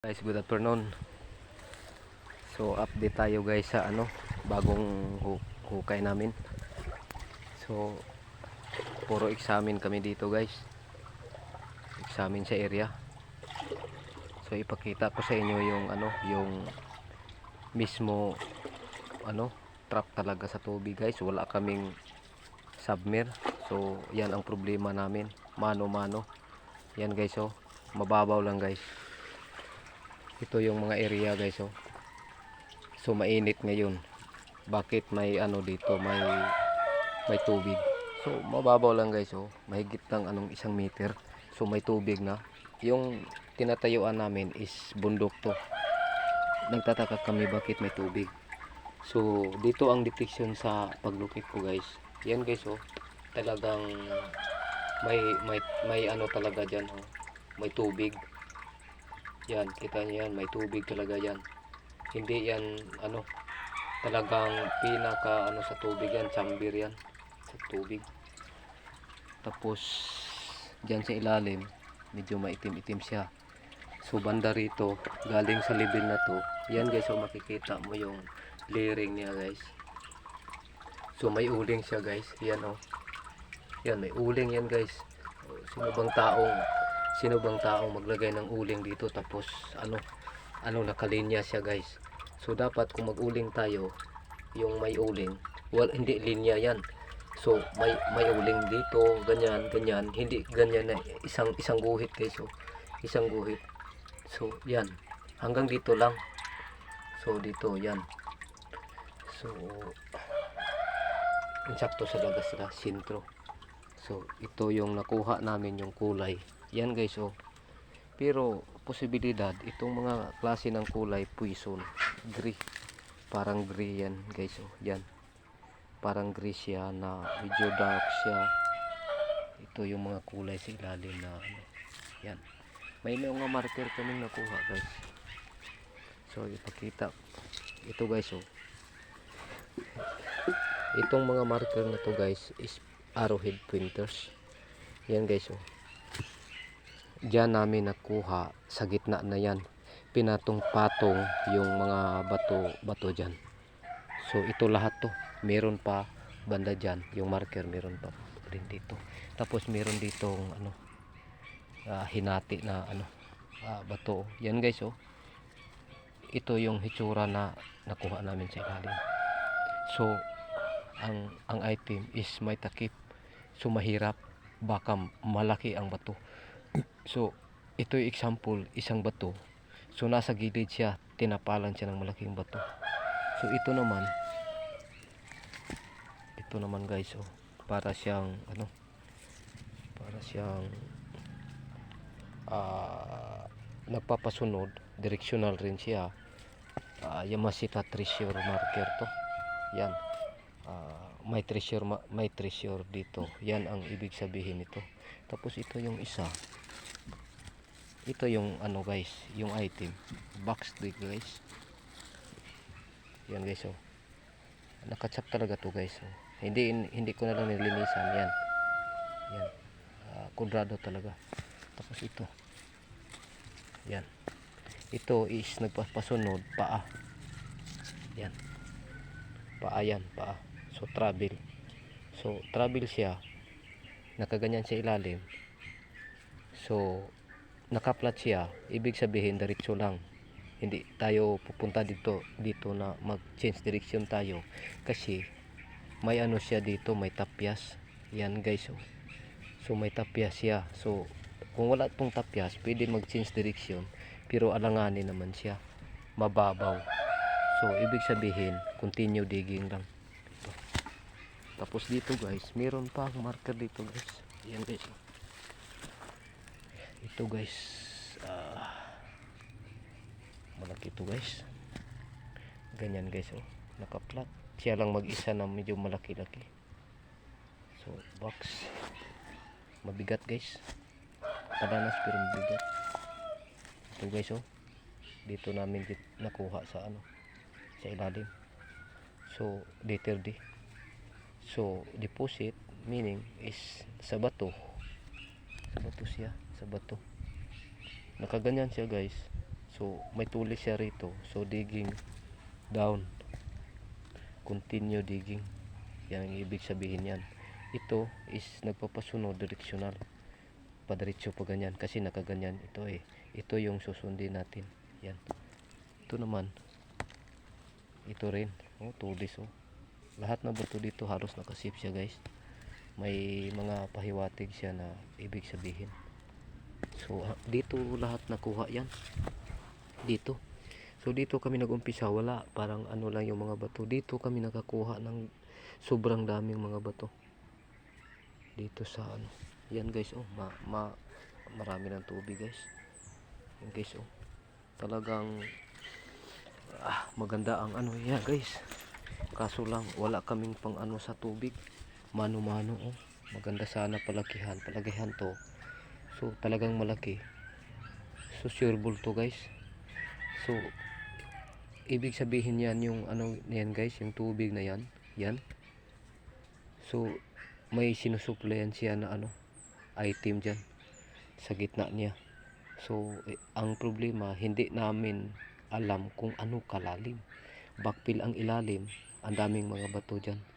Guys, good afternoon. So, update tayo guys sa ano, bagong hu- hukay namin. So, puro examine kami dito guys. Examine sa area. So, ipakita ko sa inyo yung ano, yung mismo ano, trap talaga sa tubig guys. Wala kaming submer. So, yan ang problema namin. Mano-mano. Yan guys, oh. Mababaw lang guys ito yung mga area guys oh. So mainit ngayon. Bakit may ano dito, may may tubig. So mababaw lang guys oh. Mahigit lang anong isang meter. So may tubig na. Yung tinatayuan namin is bundok to. Nagtataka kami bakit may tubig. So dito ang detection sa paglukit ko guys. Yan guys oh. Talagang may may may ano talaga diyan oh. May tubig. Yan, kita niyo yan, may tubig talaga yan. Hindi yan ano, talagang pinaka ano sa tubig yan, chamber yan sa tubig. Tapos diyan sa ilalim, medyo maitim-itim siya. So banda rito, galing sa level na to, yan guys, so makikita mo yung layering niya guys. So may uling siya guys, yan oh. Yan, may uling yan guys. Sino bang taong sino bang taong maglagay ng uling dito? Tapos ano ano nakalinya siya guys? So dapat kung mag-uling tayo yung may uling well hindi linya yan. So may may uling dito ganyan ganyan. Hindi ganyan na isang isang guhit guys so isang guhit. So yan. Hanggang dito lang. So dito yan. So insakto sa lagas sila sintro. So ito yung nakuha namin yung kulay yan guys oh. Pero posibilidad itong mga klase ng kulay poison, gray. Parang gray yan guys oh. Yan. Parang gray siya na medyo dark siya. Ito yung mga kulay sa ilalim na ano. Yan. May mga marker kaming nakuha guys. So ipakita. Ito guys oh. Itong mga marker na to guys is arrowhead pointers. Yan guys oh. Diyan namin nakuha sa gitna na yan. Pinatong-patong yung mga bato bato diyan. So ito lahat to. Meron pa banda diyan, yung marker meron pa rin dito. Tapos meron ditong ano ah, hinati na ano ah, bato. Yan guys oh. Ito yung hitsura na nakuha namin sa ilalim. So ang ang item is may takip. So mahirap baka malaki ang bato. So, ito yung example, isang bato. So, nasa gilid siya, tinapalan siya ng malaking bato. So, ito naman, ito naman guys, oh, para siyang, ano, para siyang, ah, nagpapasunod, directional rin siya. Ah, Yamashita treasure marker to. Yan. Ah, may treasure, ma- may treasure dito. Yan ang ibig sabihin nito. Tapos ito yung isa ito yung ano guys yung item. Box dig guys. Yan guys oh. Nakachap talaga to guys oh. hindi hindi ko na lang nilinisan. Yan. Yan. Uh, kudrado talaga. Tapos ito. Yan. Ito is nagpapasunod paa. Yan. Paa yan paa. So travel. So travel siya. Nakaganyan sa ilalim. So nakaplat siya, ibig sabihin diretso lang. Hindi tayo pupunta dito dito na mag-change direction tayo kasi may ano siya dito, may tapyas. Yan guys. Oh. So may tapyas siya. So kung wala pong tapyas, pwede mag-change direction pero alanganin naman siya. Mababaw. So ibig sabihin, continue digging lang. Ito. Tapos dito guys, meron pa marker dito guys. Yan guys. Ito guys. Ah. Malaki ito guys. Ganyan guys oh. Nakaplat. Siya lang mag isa na medyo malaki laki so box. Mabigat guys. Padanas pero mabigat. Ito guys oh. Dito namin dit nakuha sa ano sa ilalim. So later di. So deposit meaning is sa bato. Sa bato siya sa bato nakaganyan siya guys so may tulis siya rito. So digging down. Continue digging. Yan ang ibig sabihin yan. Ito is nagpapasunod direksyonal. Padiretso pa ganyan kasi nakaganyan ito eh. Ito yung susundin natin. Yan. Ito naman. Ito rin. Oh, tulis oh. Lahat na bato dito halos nakasip siya guys. May mga pahiwatig siya na ibig sabihin. So dito lahat nakuha yan. Dito. So dito kami nag-umpisa wala parang ano lang yung mga bato. Dito kami nakakuha ng sobrang daming mga bato. Dito sa ano. Yan guys oh, ma, ma marami ng tubig guys. Yan guys oh. Talagang ah, maganda ang ano yan guys. Kaso lang wala kaming pang ano sa tubig. Mano-mano oh. Maganda sana palakihan. Palakihan to. So talagang malaki. So sureable to guys. So ibig sabihin yan yung ano yan guys, yung tubig na yan. Yan. So may sinusuplayan siya na ano item dyan sa gitna niya. So eh, ang problema hindi namin alam kung ano kalalim. Backfill ang ilalim, ang daming mga bato dyan.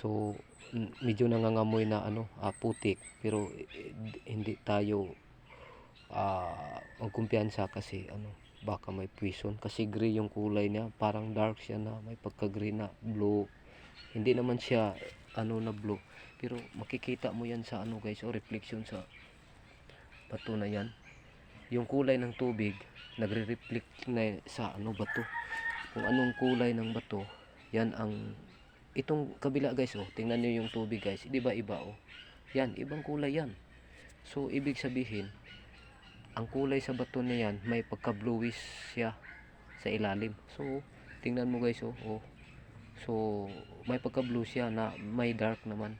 So medyo nangangamoy na ano ah, putik pero eh, d- hindi tayo ah magkumpiyansa kasi ano baka may poison. Kasi gray yung kulay niya. Parang dark siya na may pagka gray na blue. Hindi naman siya ano na blue. Pero makikita mo yan sa ano guys o reflection sa bato na yan. Yung kulay ng tubig nagre-reflect na sa ano bato. Kung anong kulay ng bato yan ang itong kabila guys oh tingnan niyo yung tubig guys. Di ba iba oh? Yan ibang kulay yan. So ibig sabihin ang kulay sa bato na yan may pagka bluish siya sa ilalim. So tingnan mo guys oh, oh. so may pagka blue siya na may dark naman.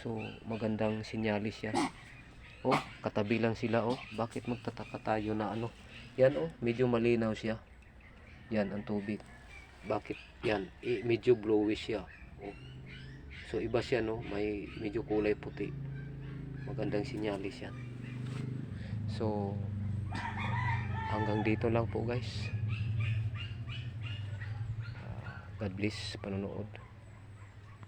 So magandang sinyalis yan. Oh katabi lang sila oh. Bakit magtataka tayo na ano? Yan oh medyo malinaw siya. Yan ang tubig. Bakit yan eh, medyo bluish siya. Oh. so iba siya no? May medyo kulay puti. Magandang sinyalis yan. So hanggang dito lang po guys. Ah, God bless panonood